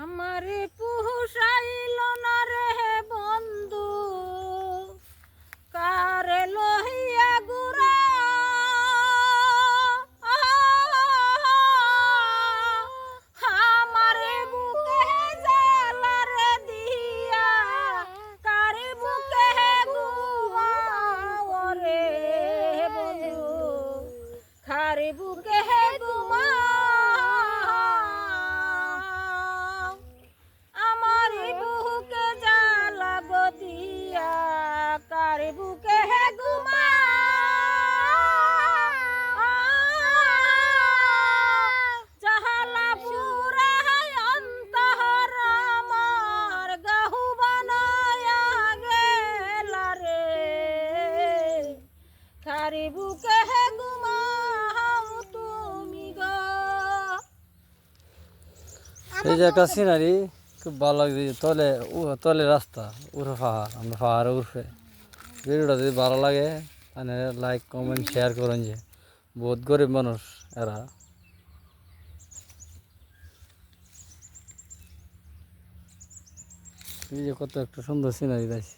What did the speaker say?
আমারে পুষাইল না রে বন্ধু, কারে লহিয়া গুড়া? আমারে বুকে জ্বালা রে দিয়া, কারে বুকে গুয়া রে বন্ধু খারে বুকে হে কারে বুকে হে গুমা জাহালা পুরা অন্তহর আমার গাহু বানায়া গেলা রে। খারি বুকে হে ঘুমাও তুমি গো। এই যে একটা সিনারি, খুব ভালো লাগছে তলে তলে রাস্তা পাহাড়, আমরা পাহাড়ে উঠে ভিডিওটা যদি ভালো লাগে, তাহলে লাইক কমেন্ট শেয়ার করুন যে। বহুত গরিব মানুষ এরা। এই যে কত একটা সুন্দর সিনারি দেখছি